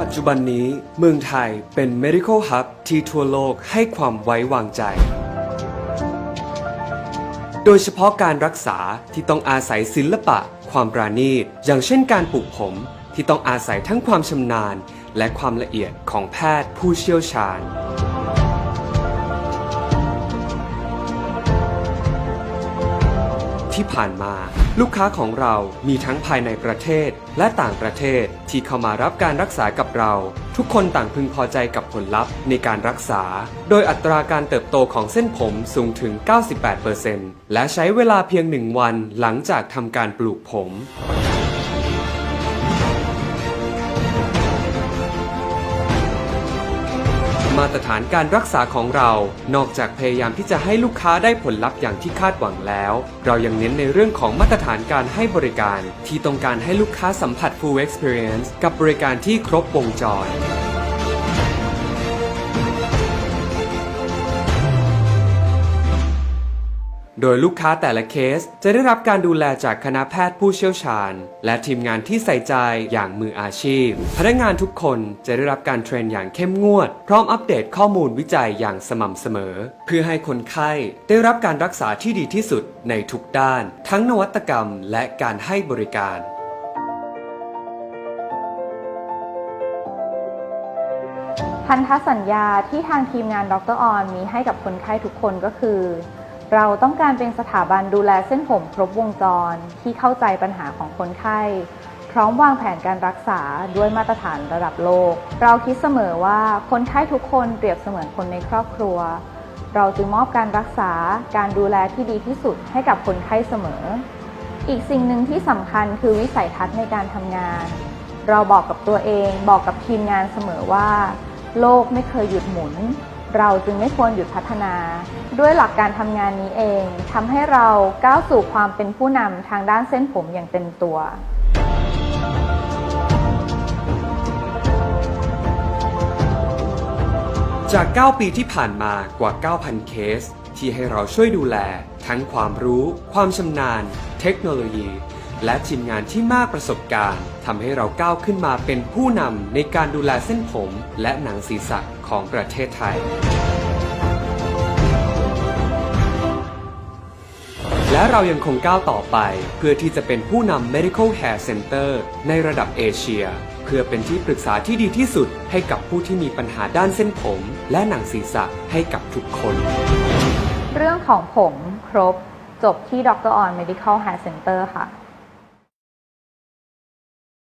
ปัจจุบันนี้เมืองไทยเป็น medical hub ที่ทั่วโลกให้ความไว้วางใจ โดยเฉพาะการรักษาที่ต้องอาศัยศิลปะ ความปราณีต อย่างเช่นการปลูกผม ที่ต้องอาศัยทั้งความชำนาญ และความละเอียดของแพทย์ผู้เชี่ยวชาญ ที่ผ่านมา ลูกค้าของเรามีทั้งภายในประเทศ และต่างประเทศที่เข้ามารับการรักษากับเรา ทุกคนต่างพึงพอใจกับผลลัพธ์ในการรักษา โดยอัตราการเติบโตของเส้นผมสูงถึง 98%และใช้เวลาเพียงหนึ่งวันหลังจากทำการปลูกผม มาตรฐานการรักษาของเรา นอกจากพยายามที่จะให้ลูกค้าได้ผลลัพธ์อย่างที่คาดหวังแล้ว เรายังเน้นในเรื่องของมาตรฐานการให้บริการ ที่ต้องการให้ลูกค้าสัมผัส full experience กับบริการที่ครบวงจร โดยลูกค้าแต่ละเคสจะได้รับการดูแลจากคณะแพทย์ผู้เชี่ยวชาญ และทีมงานที่ใส่ใจอย่างมืออาชีพ พนักงานทุกคนจะได้รับการเทรนอย่างเข้มงวด พร้อมอัปเดตข้อมูลวิจัยอย่างสม่ำเสมอ เพื่อให้คนไข้ได้รับการรักษาที่ดีที่สุดในทุกด้าน ทั้งนวัตกรรมและการให้บริการพันธสัญญาที่ทางทีมงานดรออนมีให้กับคนไข้ทุกคนก็คือ เราต้องการเป็นสถาบันดูแลเส้นผมครบวงจรที่เข้าใจปัญหาของคนไข้ พร้อมวางแผนการรักษาด้วยมาตรฐานระดับโลก เราคิดเสมอว่าคนไข้ทุกคนเปรียบเสมือนคนในครอบครัว เราจึงมอบการรักษาการดูแลที่ดีที่สุดให้กับคนไข้เสมอ อีกสิ่งหนึ่งที่สำคัญคือวิสัยทัศน์ในการทำงาน เราบอกกับตัวเอง บอกกับทีมงานเสมอว่า โลกไม่เคยหยุดหมุน เราจึงไม่ควรหยุดพัฒนา ด้วยหลักการทำงานนี้เองทำให้เราก้าวสู่ความเป็นผู้นำทางด้านเส้นผมอย่างเต็มตัวจาก 9 ปีที่ผ่านมากว่า 9,000 เคส ที่ให้เราช่วยดูแล ทั้งความรู้ ความชำนาญ เทคโนโลยี และทีมงานที่มากประสบการณ์ทำให้เราก้าวขึ้นมาเป็นผู้นำในการดูแลเส้นผม และหนังศีรษะ ของประเทศไทย และเรายังคงก้าวต่อไป เพื่อที่จะเป็นผู้นำ Medical Hair Center ในระดับเอเชีย เพื่อเป็นที่ปรึกษาที่ดีที่สุด ให้กับผู้ที่มีปัญหาด้านเส้นผม และหนังศีรษะให้กับทุกคน เรื่องของผมครบจบที่ดรออน Medical Hair Center ค่ะ